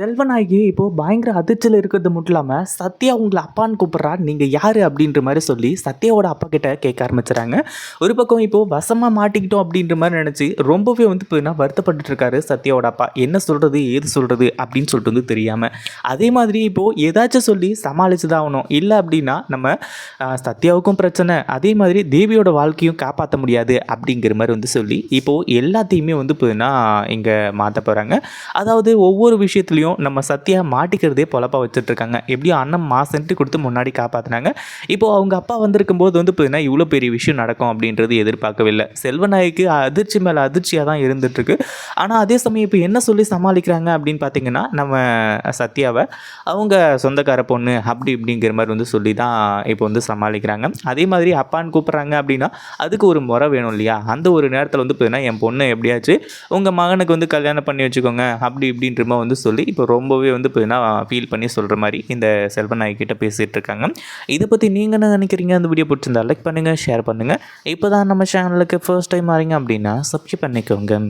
செல்வநாயகி இப்போது பயங்கர அதிர்ச்சியில் இருக்கிறது மட்டும் இல்லாமல் சத்யா உங்களை அப்பான்னு கூப்பிட்றா. நீங்கள் யார் அப்படின்ற மாதிரி சொல்லி சத்யாவோட அப்பா கிட்ட கேட்க ஆரம்பிச்சுறாங்க. ஒரு பக்கம் இப்போது வசமாக மாட்டிக்கிட்டோம் அப்படின்ற மாதிரி நினச்சி ரொம்பவே வந்து இப்போ வருத்தப்பட்டு இருக்காரு சத்யாவோட அப்பா. என்ன சொல்கிறது ஏது சொல்கிறது அப்படின்னு சொல்லிட்டு வந்து தெரியாமல் அதே மாதிரி இப்போது ஏதாச்சும் சொல்லி சமாளித்து தான் ஆகணும். இல்லை அப்படின்னா நம்ம சத்யாவுக்கும் பிரச்சனை. அதே மாதிரி தேவியோட வாழ்க்கையும் காப்பாற்ற முடியாது அப்படிங்கிற மாதிரி வந்து சொல்லி இப்போது எல்லாத்தையுமே வந்து இப்போ இங்கே மாற்ற போகிறாங்க அதாவது ஒவ்வொரு விஷயத்துலையும் நம்ம சத்யா மாட்டிக்கிறதே பொழப்பா வச்சுட்ருக்காங்க. எப்படியும் அண்ணன் மாசன்ட்டு கொடுத்து முன்னாடி காப்பாற்றினாங்க இப்போ அவங்க அப்பா வந்திருக்கும் போது வந்து பார்த்தீங்கன்னா இவ்வளோ பெரிய விஷயம் நடக்கும் அப்படின்றது எதிர்பார்க்கவில்லை. செல்வநாயக்கு அதிர்ச்சி மேலே அதிர்ச்சியாக தான் இருந்துகிட்ருக்கு ஆனால் அதே சமயம் இப்போ என்ன சொல்லி சமாளிக்கிறாங்க அப்படின்னு பார்த்தீங்கன்னா நம்ம சத்யாவை அவங்க சொந்தக்கார பொண்ணு அப்படி இப்படிங்கிற மாதிரி வந்து சொல்லி தான் இப்போ வந்து சமாளிக்கிறாங்க. அதே மாதிரி அப்பான்னு கூப்பிட்றாங்க அப்படின்னா அதுக்கு ஒரு முறை வேணும் இல்லையா? அந்த ஒரு நேரத்தில் வந்து பார்த்தீங்கன்னா என் பொண்ணு எப்படியாச்சு உங்கள் மகனுக்கு வந்து கல்யாணம் பண்ணி வச்சுக்கோங்க அப்படி இப்படின்ற மாதிரி வந்து சொல்லி இப்போ ரொம்பவே வந்து பார்த்தீங்கன்னா ஃபீல் பண்ணி சொல்கிற மாதிரி இந்த செல்வநாயகி கிட்ட பேசிகிட்டு இருக்காங்க. இதை பற்றி நீங்கள் என்ன நினைக்கிறீங்க? அந்த வீடியோ பிடிச்சிருந்தா லைக் பண்ணுங்கள் ஷேர் பண்ணுங்கள் இப்போ தான் நம்ம சேனலுக்கு ஃபர்ஸ்ட் டைம் வரீங்க அப்படின்னா சப்ஸ்கிரைப் பண்ணிக்கோங்க.